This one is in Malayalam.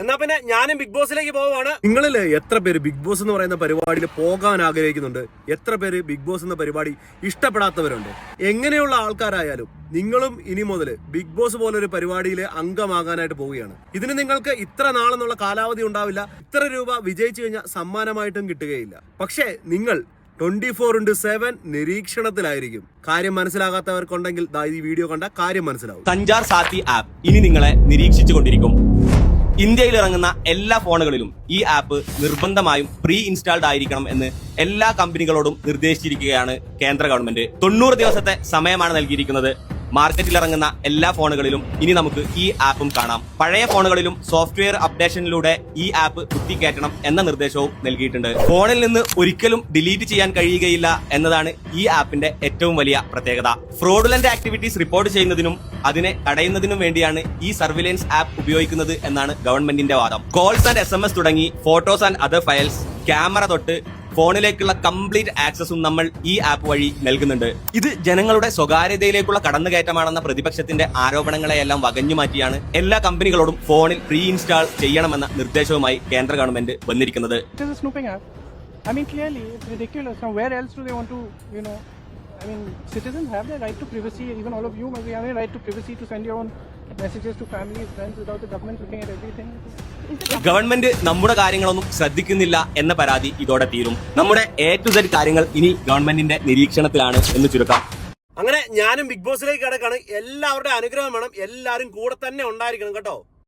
എന്നാ പിന്നെ ഞാനും ബിഗ് ബോസിലേക്ക് പോവാണ് നിങ്ങളിൽ എത്ര പേര് ബിഗ് ബോസ് എന്ന് പറയുന്ന പരിപാടിയിൽ പോകാൻ ആഗ്രഹിക്കുന്നുണ്ട്? എത്ര പേര് ബിഗ് ബോസ് എന്ന പരിപാടി ഇഷ്ടപ്പെടാത്തവരുണ്ട്? എങ്ങനെയുള്ള ആൾക്കാരായാലും നിങ്ങളും ഇനി മുതൽ ബിഗ് ബോസ് പോലൊരു പരിപാടിയിൽ അംഗമാകാനായിട്ട് പോവുകയാണ്. ഇതിന് നിങ്ങൾക്ക് ഇത്ര നാളെന്നുള്ള കാലാവധി ഉണ്ടാവില്ല. ഇത്ര രൂപ വിജയിച്ചു കഴിഞ്ഞാൽ സമ്മാനമായിട്ടും കിട്ടുകയില്ല. പക്ഷേ നിങ്ങൾ ട്വന്റി ഫോർ ഇന്റു സെവൻ നിരീക്ഷണത്തിലായിരിക്കും. കാര്യം മനസ്സിലാകാത്തവർക്കുണ്ടെങ്കിൽ ദാ ഈ വീഡിയോ കണ്ട കാര്യം മനസ്സിലാവും. സഞ്ചാർ സാത്തി ആപ്പ് ഇനി നിങ്ങളെ നിരീക്ഷിച്ചു കൊണ്ടിരിക്കും ഇന്ത്യയിൽ ഇറങ്ങുന്ന എല്ലാ ഫോണുകളിലും ഈ ആപ്പ് നിർബന്ധമായും പ്രീ ഇൻസ്റ്റാൾഡ് ആയിരിക്കണം എന്ന് എല്ലാ കമ്പനികളോടും നിർദ്ദേശിച്ചിരിക്കുകയാണ് കേന്ദ്ര ഗവൺമെന്റ് തൊണ്ണൂറ് ദിവസത്തെ സമയമാണ് നൽകിയിരിക്കുന്നത്. മാർക്കറ്റിൽ ഇറങ്ങുന്ന എല്ലാ ഫോണുകളിലും ഇനി നമുക്ക് ഈ ആപ്പും കാണാം. പഴയ ഫോണുകളിലും സോഫ്റ്റ്വെയർ അപ്ഡേഷനിലൂടെ ഈ ആപ്പ് കുത്തിക്കയറ്റണം എന്ന നിർദ്ദേശവും നൽകിയിട്ടുണ്ട്. ഫോണിൽ നിന്ന് ഒരിക്കലും ഡിലീറ്റ് ചെയ്യാൻ കഴിയുകയില്ല എന്നതാണ് ഈ ആപ്പിന്റെ ഏറ്റവും വലിയ പ്രത്യേകത. ഫ്രോഡുലന്റ് ആക്ടിവിറ്റീസ് റിപ്പോർട്ട് ചെയ്യുന്നതിനും അതിനെ തടയുന്നതിനും വേണ്ടിയാണ് ഈ സർവിലൻസ് ആപ്പ് ഉപയോഗിക്കുന്നത് എന്നാണ് ഗവൺമെന്റിന്റെ വാദം. കോൾസ് ആൻഡ് എസ് തുടങ്ങി photos and other files camera തൊട്ട് ഫോണിലേക്കുള്ള കംപ്ലീറ്റ് ആക്സസും നമ്മൾ ഈ ആപ്പ് വഴി നൽകുന്നുണ്ട്. ഇത് ജനങ്ങളുടെ സ്വകാര്യതയിലേക്കുള്ള കടന്നുകയറ്റമാണെന്ന പ്രതിപക്ഷത്തിന്റെ ആരോപണങ്ങളെയെല്ലാം വകഞ്ഞു മാറ്റിയാണ് എല്ലാ കമ്പനികളോടും ഫോണിൽ പ്രീ ഇൻസ്റ്റാൾ ചെയ്യണമെന്ന നിർദ്ദേശവുമായി കേന്ദ്ര ഗവൺമെന്റ് വന്നിരിക്കുന്നത്. I mean, citizens have their right to privacy. Even all of you we have a right to privacy to send your own messages to family, friends, without the government looking at everything. Government നമ്മുടെ കാര്യങ്ങളൊന്നും ശ്രദ്ധിക്കുന്നില്ല എന്ന പരാതി ഇതോടെ തീരും നമ്മുടെ എ ടു സെഡ് കാര്യങ്ങൾ ഇനി ഗവൺമെന്റിന്റെ നിരീക്ഷണത്തിലാണ് എന്ന് ചുരുക്കാം അങ്ങനെ ഞാനും ബിഗ് ബോസിലേക്ക് കിടക്കാണ് എല്ലാവരുടെ അനുഗ്രഹം വേണം എല്ലാവരും കൂടെ തന്നെ ഉണ്ടായിരിക്കണം കേട്ടോ